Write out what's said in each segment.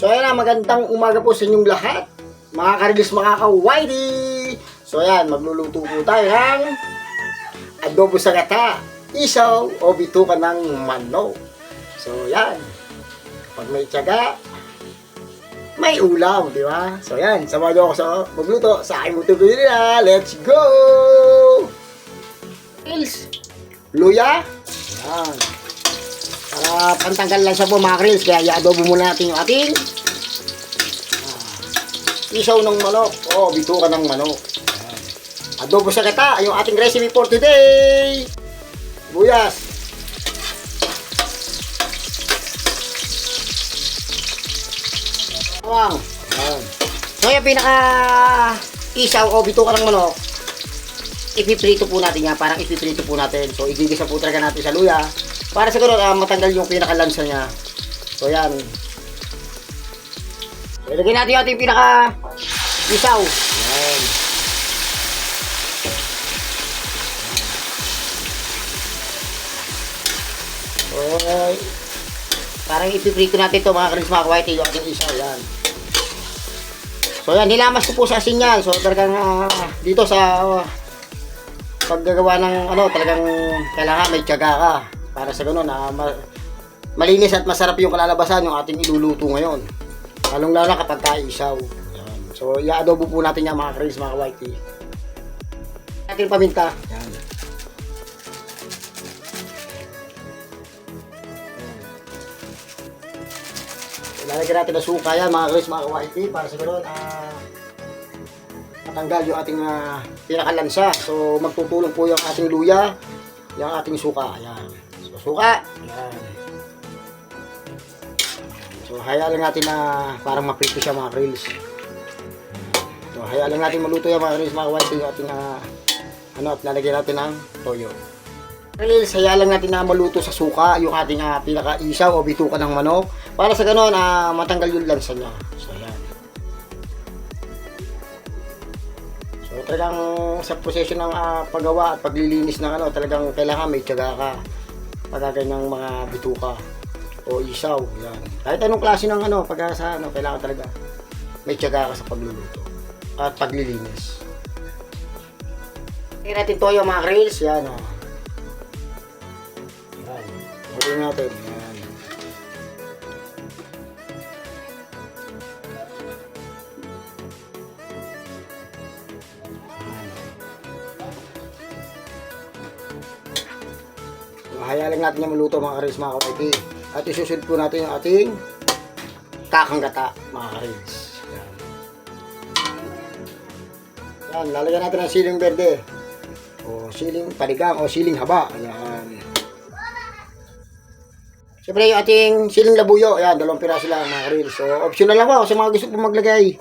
So ayan na, magandang umaga po sa inyong lahat. Mga karilis, mga ka-whitey! So ayan, magluluto po tayo ng adobo sa gata, isaw o bituka ng manok. So ayan, pag may tiyaga, may ulam, di ba? So ayan, samahan niyo ako sa magluto sa aking mutugo nila. Let's go! Grills, luya, ayan. Para pantanggal lang sa po mga grills, kaya i-adobo muna natin yung ating ah, isaw ng manok o bituka ng manok. Adobo sa gata, yung ating recipe for today. Buyas. Bawang. Ayan. So yung pinaka isaw o bituka ng manok, ipiprito po natin yan. Parang ipiprito po natin. So igigisa po talaga natin sa luya. Para siguro uh, matanggal yung pinaka-lansa niya. So yan. Ilagay natin yung ating pinaka isaw. Yan. Okay. Parang ipiprito natin ito mga karis mga white yung ating isaw. Yan. So yan, nilamas ko po sa asin yan. So talagang ah, dito sa ah, paggagawa ng ano, talagang kailangan may tiyaga ka. Para sa ganun, ah, ma- malinis at masarap yung kalalabasan yung ating iluluto ngayon. Lalong lalo na kapag kaisaw. Yan. So, i-adobo po natin yan mga karis, mga whitey. Ating paminta. Yan. Ilalagay natin na suka yan mga karis, mga whitey. Para sa ganun, ah, matanggal yung ating uh, pinakalansa. So, magtutulong po yung ating luya, yung ating suka. Ayan. Suka. Ayan. So, hayaan lang natin na parang maprito siya mga grills. So, hayaan lang natin maluto yung mga grills, mga white, yung ating uh, ano, at lalagyan natin ng toyo. Grills, hayaan lang natin na maluto sa suka yung ating uh, pinaka-isaw o bituka ng manok. Para sa ganoon, uh, matanggal yung lansa niya. So, ayan. So, talagang sa proseso ng ah, paggawa at paglilinis ng ano, talagang kailangan may tiyaga ka. Pagkaganyang mga bituka o isaw, yan. Kahit anong klase ng ano, pagka sa ano, kailangan talaga may tiyaga ka sa pagluluto at paglilinis. Tingnan natin toyo mga grills, yan o. Yan. Tingnan natin, Mahaya lang natin yung maluto mga karis mga kapaiti. At isusunod po natin yung ating kakanggata mga karis. Yan. Yan, lalagyan natin ng siling berde. O siling panigang o siling haba. Ayan. Siyempre yung ating siling labuyo. Ayan, dalawang piraso lang mga karis. So optional lang po sa mga gusto po maglagay.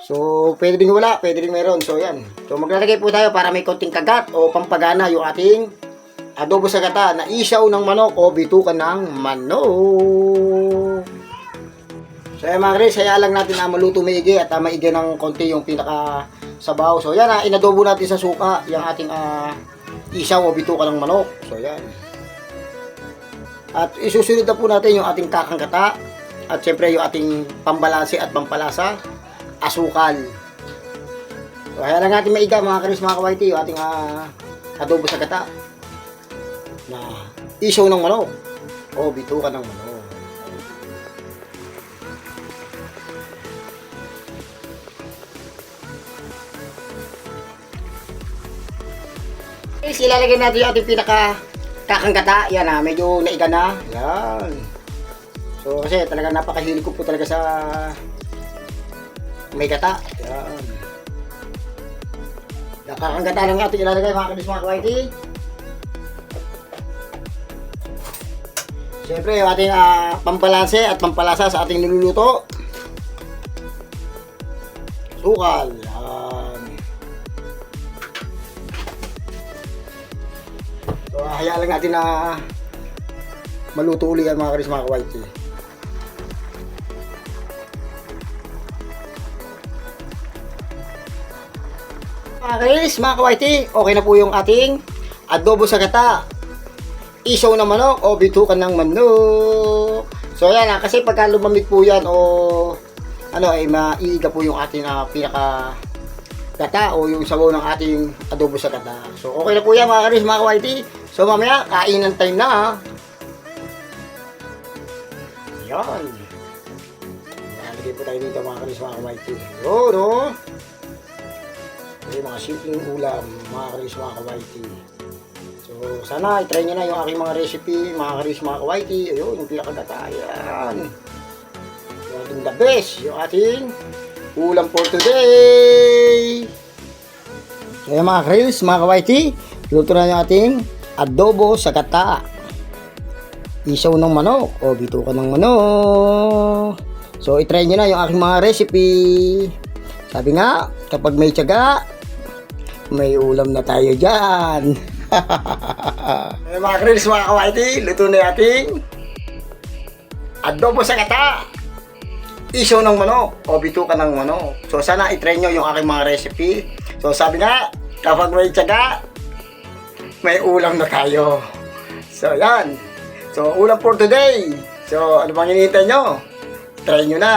So, pwede din wala, pwede din meron. So, yan. So, maglalagay po tayo para may konting kagat o pampagana yung ating adobo sa gata na isaw ng manok o bitukan ng manok. So yan mga Chris, kaya lang natin na maluto maigi at uh, maigi ng konti yung pinaka sabaw. So yan, uh, inadobo natin sa suka yung ating ah, isaw o bitukan ng manok. So yan. At isusunod na po natin yung ating kakang gata at syempre yung ating pambalanse at pampalasa, asukal. So kaya lang natin maiga mga Chris, mga kawaiti, yung ating ah, adobo sa gata na isaw ng manok o bitukan ng manok. Is ilalagay natin yung ating pinaka kakanggata. Yan ah, medyo naiga na. Yan. So kasi talaga napakahilig ko po talaga sa may gata. Yan. Kakanggata lang natin ilalagay mga kadis mga kawaiti. Siyempre, yung ating ah, pambalanse at pampalasa sa ating niluluto. Sukal. Yan. So, hayaan lang natin na maluto uli yan mga karis mga kawaiti. Mga karis, mga kawaiti, okay na po yung ating adobo sa gata isaw ng manok o bitukan ng manok. So yan ah, kasi pagka lumamig po yan o ano ay maiiga po yung ating ah, pinaka gata o yung sabaw ng ating adobo sa gata. So okay na po yan mga karis, mga kawaiti. So mamaya, kainan time na ha. Yan. Lalagay po tayo dito mga karis, mga kawaiti. Yun o. Okay, mga simpleng ulam, mga karis, mga kawaiti. So sana i-try nyo na yung aking mga recipe, mga karis, mga kawaiti. Ayun, yung pinakagata. Yan. Yung ating the best, yung ating ulam for today. So yung mga grills, mga kawaiti, luto na yung ating adobo sa gata. Isaw ng manok o bituka ng manok. So itry nyo na yung aking mga recipe. Sabi nga, kapag may tiyaga, may ulam na tayo dyan. Ay, mga grills, mga kawaiti, luto na ating adobo sa gata iso ng manok o bituka ng manok. So sana i-try nyo yung aking mga recipe. So sabi nga, kapag may tiyaga, may ulam na tayo. So yan. So ulam for today. So ano bang hinihintay nyo? Try nyo na.